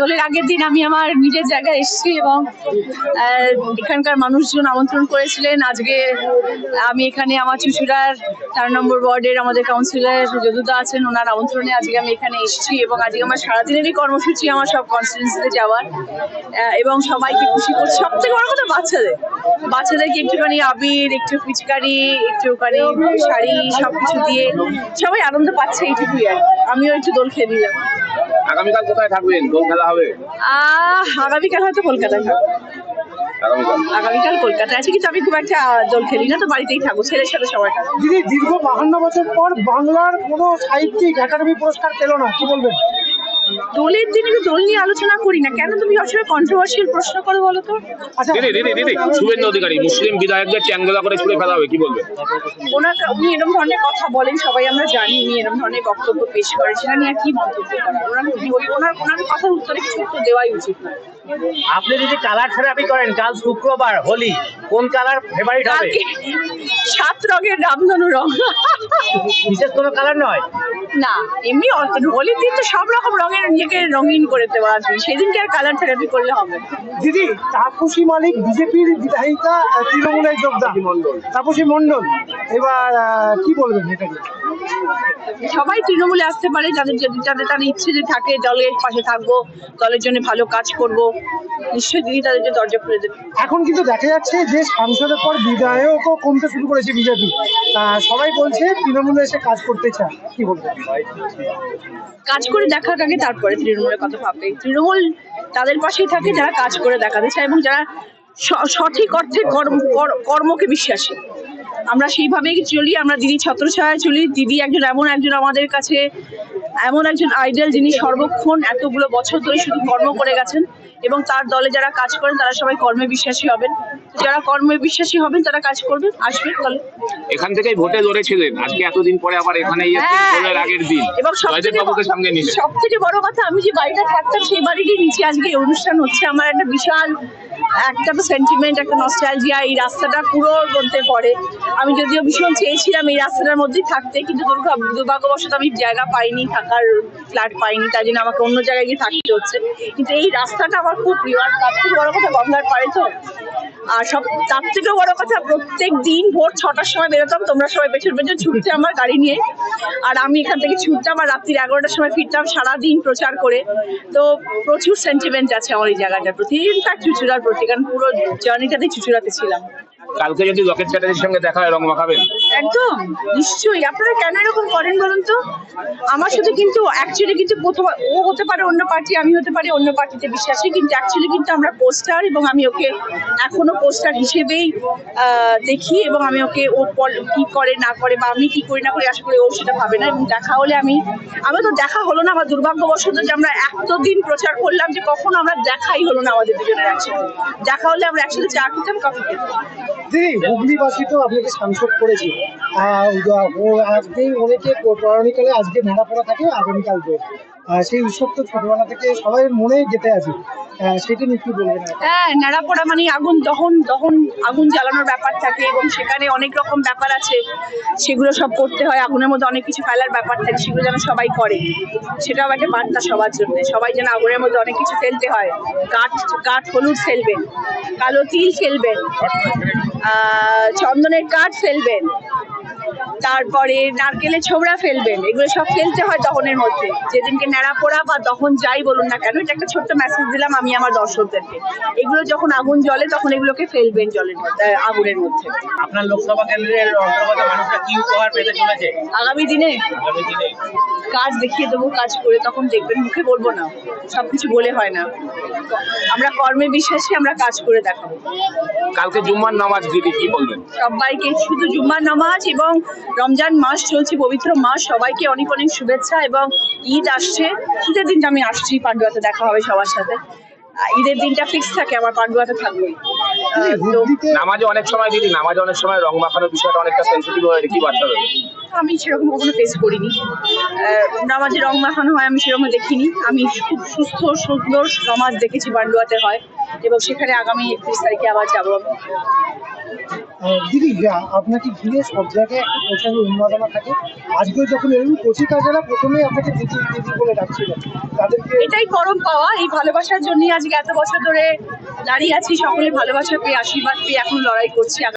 দোলের আগের দিন আমি আমার নিজের জায়গায় এসেছি এবং এখানকার মানুষজন আমন্ত্রণ করেছিলেন। আজকে আমি এখানে আমার চুচুড়ার চার নম্বর ওয়ার্ডের আমাদের কাউন্সিলর যদুদা আছেন, ওনার আমন্ত্রণে আজকে আমি এখানে এসেছি এবং আজকে আমার সারাদিনেরই কর্মসূচি আমার সব কনস্টিটুয়েন্সিতে যাওয়ার। এবং সবাইকে খুশি করছি। সব থেকে বড় কথা বাচ্চাদের। বাচ্চাদেরকে একটুখানি আবির, একটু পিচকারি একটুখানি শাড়ি সবকিছু দিয়ে সবাই আনন্দ পাচ্ছে এইটুকুই আর আমিও একটু দোল খেয়ে দিলাম আগামীকাল কোথায় থাকবেন? দোল খেলা হবে? আহ আগামীকাল হয়তো কলকাতায় থাকব। আগামীকাল? আগামীকাল কলকাতায়। আছে কিন্তু আমি খুব একটা দোল খেলি না তো বাড়িতেই থাকব ছেলের সাথে সবাই থাকব দিদি দীর্ঘ বাহান্ন বছর পর বাংলার কোনো সাহিত্যিক একাডেমি পুরস্কার পেল না কি বলবেন? দোলের দিনে তো দোল নিয়ে আলোচনা করি না কেন তুমি সবসময় কন্ট্রোভার্সিয়াল প্রশ্ন করো বলো তো? আচ্ছা দিদি দিদি দিদি শুভেন্দু অধিকারী মুসলিম বিধায়কদের করে ছুড়ে ফেলা হবে কি বলবেন ওনার উনি এরকম ধরনের কথা বলেন সবাই আমরা জানি উনি এরকম ধরনের বক্তব্য পেশ করেন সেটা নিয়ে আর কি মন্তব্য করার ওনার ওনার কথার উত্তরে কিছু উত্তর দেওয়াই উচিত না। আপনি যদি কালার থেরাপি করেন কাল শুক্রবার হোলি কোন কালার ফেভারিট হবে? সাত রঙের রামধনু রং। বিশেষ কোনো কালার নয়? না এমনি হোলির দিন তো সব রকম রঙের নিজেকে রঙিন করে দেওয়া সেদিনকে আর কালার থেরাপি করলে হবে দিদি তাপসী মালিক বিজেপির বিধায়িকা যোগদান তাপসী মণ্ডল। এবার কি বলবেন এটা নিয়ে? সবাই তৃণমূলে আসতে পারে যাদের যদি যাদের তাদের ইচ্ছে যে থাকে দলের পাশে থাকব দলের জন্য ভালো কাজ করব নিশ্চয়ই দিদি তাদেরকে দরজা খুলে দেবে। এখন কিন্তু দেখা যাচ্ছে যে সাংসদের পর বিধায়কও কমতে শুরু করেছে বিজেপি। সবাই বলছে তৃণমূলে এসে কাজ করতে চায়। কি বলবেন? কাজ করে দেখার আগে তারপরে তৃণমূলের কথা ভাববে। তৃণমূল তাদের পাশেই থাকে, যারা কাজ করে দেখাতে চায় এবং যারা সঠিক অর্থে কর্ম, কর- কর্মকে বিশ্বাসী। আমরা সেইভাবেই চলি, আমরা দিদি ছত্রছায়া চলি, দিদি একজন এমন একজন আমাদের কাছে এমন একজন আইডল যিনি সর্বক্ষণ এতগুলো বছর ধরে শুধু কর্ম করে গেছেন এবং তার দলে যারা কাজ করেন তারা সবাই কর্মে বিশ্বাসী হবেন। যারা কর্মে বিশ্বাসী হবেন তারা কাজ করবেন আসবেন দলে এখান থেকেই ভোটে লড়েছিলেন। আজকে এতদিন পরে আবার এখানে হ্যাঁ। আগের দিন এবং সব থেকে বড় কথা আমি যে বাড়িটা থাকতাম সেই বাড়িরই নিচে আজকে এই অনুষ্ঠান হচ্ছে। আমার একটা বিশাল একটা তো সেন্টিমেন্ট একটা নস্টালজিয়া এই রাস্তাটা পুরো মধ্যে পড়ে। আমি যদিও ভীষণ চেয়েছিলাম এই রাস্তাটার মধ্যেই থাকতে, কিন্তু দুর্ভাগ্য দুর্ভাগ্যবশত আমি জায়গা পাইনি, থাকার ফ্ল্যাট পাইনি, তাই জন্য আমাকে অন্য জায়গায় গিয়ে থাকতে হচ্ছে। কিন্তু এই রাস্তাটা আমার খুব প্রিয়, আর তার থেকে বড় কথা গঙ্গার পাড়ে তো। আর সব তার থেকে বড় কথা, প্রত্যেক দিন ভোর ছটার সময় বেরোতাম, তোমরা সবাই পেছন পেছন ছুটতে আমার গাড়ি নিয়ে। আর আমি এখান থেকে ছুটতাম আর রাত্রির এগারোটার সময় ফিরতাম সারাদিন প্রচার করে। তো প্রচুর সেন্টিমেন্ট আছে আমার এই জায়গাটার প্রতি। ইনফ্যাক্ট চুচুড়ার প্রতি, কারণ পুরো জার্নিটাতে চুচুড়াতে ছিলাম। কালকে যদি লকেট চ্যাটার্জির সঙ্গে দেখা হয়, রং মাখাবেন? একদম, নিশ্চয়ই। আপনারা কেন এরকম করেন বলুন তো? আমার সাথে কিন্তু অ্যাকচুয়ালি কিন্তু প্রথম ও হতে পারে অন্য পার্টি আমি হতে পারি অন্য পার্টিতে বিশ্বাসী, কিন্তু অ্যাকচুয়ালি কিন্তু আমরা পোস্টার এবং আমি ওকে এখনও পোস্টার হিসেবেই দেখি এবং আমি ওকে ও কি করে, না করে বা আমি কি করি, না করি, আশা করি ও সেটা ভাবে না এবং দেখা হলে আমি, আমার তো দেখা হলো না, আমার দুর্ভাগ্যবশত যে আমরা এতদিন প্রচার করলাম যে কখনো আমরা দেখাই হলো না আমাদের দুজনের একসাথে। দেখা হলে আমরা একসাথে চা খেতাম, কফি খেতাম। দিদি হুগলিবাসী তো আপনাকে সাংসদ করেছে আহ, আজকেই অনেকে পৌরাণিকালে আজকে ভেড়া পড়া থাকে আগামীকাল সেই উৎসব তো ছোটবেলা থেকে সবাই মনে গেঁথে আছে। সেটা বলবেন? হ্যাঁ ন্যাড়া পোড়া মানে আগুন দহন দহন আগুন জ্বালানোর ব্যাপার থাকে এবং সেখানে অনেক রকম ব্যাপার আছে। সেগুলো সব করতে হয় আগুনের মধ্যে অনেক কিছু ফেলার ব্যাপার থাকে সেগুলো যেন সবাই করে। সেটাও একটা বার্তা সবার জন্য সবাই যেন আগুনের মধ্যে অনেক কিছু ফেলতে হয়। কাঠ কাঠ হলুদ ফেলবেন কালো তিল ফেলবেন আহ, চন্দনের কাঠ ফেলবেন তারপরে নারকেলের ছোবড়া ফেলবেন এগুলো সব ফেলতে হয় দহনের মধ্যে। যেদিনকে ন্যাড়া পোড়া বা দহন যাই বলুন না কেন এটা একটা ছোট্ট মেসেজ দিলাম আমি আমার দর্শকদেরকে। এগুলো যখন আগুন জ্বলে তখন এগুলোকে ফেলবেন জলের মধ্যে আগুনের মধ্যে। আপনার লোকসভা কেন্দ্রের অন্তর্গত মানুষরা কি উপহার পেতে চলেছে? আগামী দিনে? আগামী দিনে। কাজ দেখিয়ে দেবো কাজ করে তখন দেখবেন মুখে বলব না। সবকিছু বলে হয় না। আমরা কর্মে বিশ্বাসী আমরা কাজ করে দেখাবো। কালকে জুম্মার নামাজ দিদি কি বলবেন? সবাইকে শুধু জুম্মার নামাজ এবং রমজান মাস চলছে পবিত্র মাস। সবাইকে অনেক অনেক শুভেচ্ছা এবং ঈদ আসছে। ঈদের দিনটা আমি আসছি পান্ডুয়াতে দেখা হবে সবার সাথে। ঈদের দিনটা ফিক্স থাকে আমার পান্ডুয়াতে থাকবোই। আহ, নামাজে অনেক সময় দিদি নামাজে অনেক সময় রং মাখানোর বিষয়টা অনেকটা সেন্সিটিভ হয়ে কি বার্তা দেবে আমি সেরকম কখনো ফেস করিনি। আহ, নামাজে রং মাখানো হয় আমি সেরকম দেখিনি। আমি খুব সুস্থ সুন্দর সমাজ দেখেছি পান্ডুয়াতে হয় এবং সেখানে আগামী একত্রিশ তারিখে আবার যাব আমি। দিদি আপনাকে ঘিরে সব জায়গায় একটা প্রচণ্ড উন্মাদনা থাকে। আজকে যখন এরকম কচি কাজেরা প্রথমেই আপনাকে দিদি দিদি বলে ডাকছিল, তাদেরকে এটাই পরম পাওয়া, এই ভালোবাসার জন্যই আজকে এত বছর ধরে দাঁড়িয়ে আছি, সকলে ভালোবাসা পেয়ে আশীর্বাদ পেয়ে এখন লড়াই করছি।